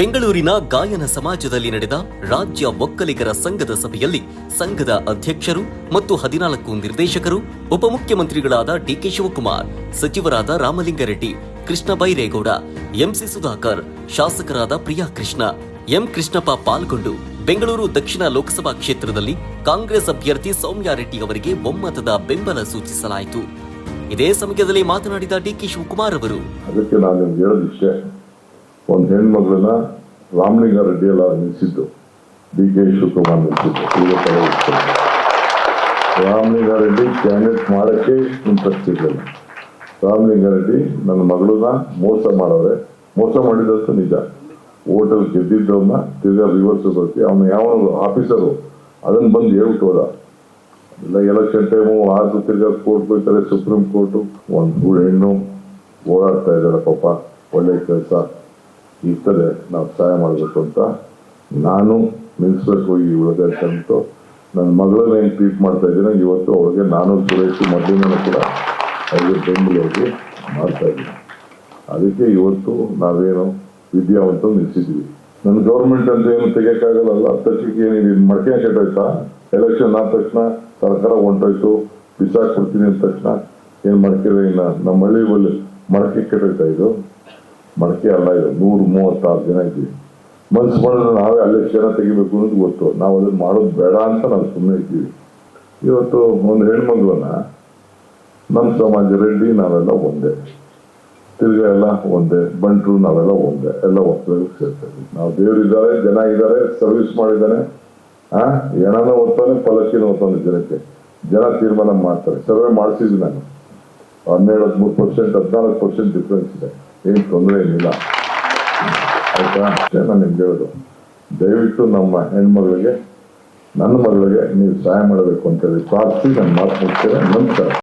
ಬೆಂಗಳೂರಿನ ಗಾಯನ ಸಮಾಜದಲ್ಲಿ ನಡೆದ ರಾಜ್ಯ ಒಕ್ಕಲಿಗರ ಸಂಘದ ಸಭೆಯಲ್ಲಿ ಸಂಘದ ಅಧ್ಯಕ್ಷರು ಮತ್ತು ಹದಿನಾಲ್ಕು ನಿರ್ದೇಶಕರು, ಉಪಮುಖ್ಯಮಂತ್ರಿಗಳಾದ ಡಿಕೆ ಶಿವಕುಮಾರ್, ಸಚಿವರಾದ ರಾಮಲಿಂಗಾರೆಡ್ಡಿ, ಕೃಷ್ಣ ಬೈರೇಗೌಡ, ಎಂಸಿ ಸುಧಾಕರ್, ಶಾಸಕರಾದ ಪ್ರಿಯಾ ಕೃಷ್ಣ, ಎಂ. ಕೃಷ್ಣಪ್ಪ ಪಾಲ್ಗೊಂಡು ಬೆಂಗಳೂರು ದಕ್ಷಿಣ ಲೋಕಸಭಾ ಕ್ಷೇತ್ರದಲ್ಲಿ ಕಾಂಗ್ರೆಸ್ ಅಭ್ಯರ್ಥಿ ಸೌಮ್ಯಾರೆಡ್ಡಿ ಅವರಿಗೆ ಒಮ್ಮತದ ಬೆಂಬಲ ಸೂಚಿಸಲಾಯಿತು. ಇದೇ ಸಮಯದಲ್ಲಿ ಮಾತನಾಡಿದ ಡಿಕೆ ಶಿವಕುಮಾರ್ ಅವರು ಒಂದು ಹೆಣ್ಮಗಳನ್ನ ರಾಮಲಿಂಗಾರೆಡ್ಡಿ ಎಲ್ಲ ನಿಲ್ಲಿಸಿದ್ದು ಡಿ ಕೆ ಶಿವಕುಮಾರ್ ನಿಲ್ಲಿಸಿದ್ದು ಈಗ ರಾಮಲಿಂಗ ರೆಡ್ಡಿ ಕ್ಯಾಂಡಿಡೇಟ್ ಮಾಡೋಕ್ಕೆ ಇಂಟ್ರೆಸ್ಟ್ ಇರಲಿಲ್ಲ ರಾಮಲಿಂಗಾರೆಡ್ಡಿ ನನ್ನ ಮಗಳನ್ನ ಮೋಸ ಮಾಡವ್ರೆ ಮೋಸ ಮಾಡಿದಷ್ಟು ನಿಜ. ಓಟಲ್ ಗೆದ್ದಿದ್ದವನ್ನ ತಿರ್ಗಾ ರಿವರ್ಸ್ ಬರ್ತಿ ಅವನು ಯಾವ ಆಫೀಸರು ಅದನ್ನ ಬಂದು ಹೇಳ್ಬಿಟ್ಟು ಹೋದ. ಇಲ್ಲ ಎಲೆಕ್ಷನ್ ಟೈಮು ಆರು ತಿರ್ಗಾ ಕೋರ್ಟ್ ಬೇಕಾದ್ರೆ ಸುಪ್ರೀಂ ಕೋರ್ಟು ಒಂದು ಹೆಣ್ಣು ಓಡಾಡ್ತಾ ಇದ್ದಾರೆ ಪಾಪ. ಒಳ್ಳೆ ಕೆಲಸ. ಇರ್ತದೆ, ನಾವು ಸಹಾಯ ಮಾಡಬೇಕು ಅಂತ ನಾನು ನಿಲ್ಲಿಸಬೇಕು ಈ ಉಳಿದ ಅಂದ್ಬಿಟ್ಟು ನನ್ನ ಮಗಳನ್ನ ಏನು ಟ್ರೀಟ್ ಮಾಡ್ತಾ ಇದ್ದೀನಿ ಇವತ್ತು ಅವ್ರಿಗೆ ನಾನು ಸುರೇಶ್ ಮೊದಲಿನ ಕೂಡ ಅವರಿಗೆ ಬೆಂಬಲವಾಗಿ ಮಾಡ್ತಾ ಇದ್ದೀನಿ. ಅದಕ್ಕೆ ಇವತ್ತು ನಾವೇನು ವಿದ್ಯಾವಂತ ನಿಲ್ಲಿಸಿದ್ವಿ ನನ್ನ ಗೌರ್ಮೆಂಟ್ ಅಂತ ಏನು ತೆಗಿಯೋಕ್ಕಾಗಲ್ಲ ತಕ್ಷಣಕ್ಕೆ ಏನಿದೆ ಮಡಕೆ ಕೆಟ್ಟೋಯ್ತಾ ಎಲೆಕ್ಷನ್ ಆದ ತಕ್ಷಣ ಸರ್ಕಾರ ಹೊಂಟೋಯ್ತು, ಬಿಸಾಕ್ಬಿಡ್ತೀನಿ ಅಂದ ತಕ್ಷಣ ಏನು ಮಡಕೆ ಇಲ್ಲ ನಮ್ಮ ಹಳ್ಳಿ ಬಳಿ ಮಡಕೆ ಕೆಟ್ಟೋಯ್ತಾ ಇದು? ಮಡಕೆ ಅಲ್ಲ ಇದು, ನೂರು ಮೂವತ್ತಾರು ಜನ ಇದ್ದೀವಿ. ಮನ್ಸು ಮಾಡಿದ್ರೆ ನಾವೇ ಅಲ್ಲೇ ಕ್ಷಣ ತೆಗಿಬೇಕು ಅನ್ನೋದು ಗೊತ್ತು. ನಾವು ಅದನ್ನು ಮಾಡೋದು ಬೇಡ ಅಂತ ನಾವು ಸುಮ್ಮನೆ ಇದ್ದೀವಿ. ಇವತ್ತು ಒಂದು ಹೆಣ್ಮಗಳನ್ನ ನಮ್ಮ ಸಮಾಜ ರೆಡ್ಡಿ ನಾವೆಲ್ಲ ಒಂದೇ. ತಿರ್ಗ ಎಲ್ಲ ಒಂದೇ. ಬಂಟ್ರು ನಾವೆಲ್ಲ ಒಂದೇ. ಎಲ್ಲ ಒಪ್ಪಬೇಕು ಸೇರ್ತೀವಿ ನಾವು ದೇವರಿದ್ದಾರೆ, ಜನ ಇದ್ದಾರೆ, ಸರ್ವಿಸ್ ಮಾಡಿದ್ದಾನೆ. ಆ, ಹೆಣನ ಓದ್ತಾನೆ ಫಲಕ್ಕಿನ ಓದ್ತಾನೆ ಜನಕ್ಕೆ. ಜನ ತೀರ್ಮಾನ ಮಾಡ್ತಾರೆ. ಸರ್ವೆ ಮಾಡಿಸಿದ್ವಿ ನಾನು. ಹನ್ನೆರಡು ಹದಿಮೂರು ಪರ್ಸೆಂಟ್ ಹದಿನಾಲ್ಕು ಪರ್ಸೆಂಟ್ ಡಿಫ್ರೆನ್ಸ್ ಇದೆ. ಏನು ತೊಂದರೆ ಏನಿಲ್ಲ ಆಯ್ತಾ ನಿಮ್ಗೆ ಹೇಳೋದು ದಯವಿಟ್ಟು ನಮ್ಮ ಹೆಣ್ಮಗಳಿಗೆ, ನನ್ನ ಮಗಳಿಗೆ ನೀವು ಸಹಾಯ ಮಾಡಬೇಕು ಅಂತೇಳಿ ಪ್ರಾರ್ಥಿಸಿ ನಾನು ಮಾತು ಮುಗ್ತೇನೆ ನಮಸ್ಕಾರ.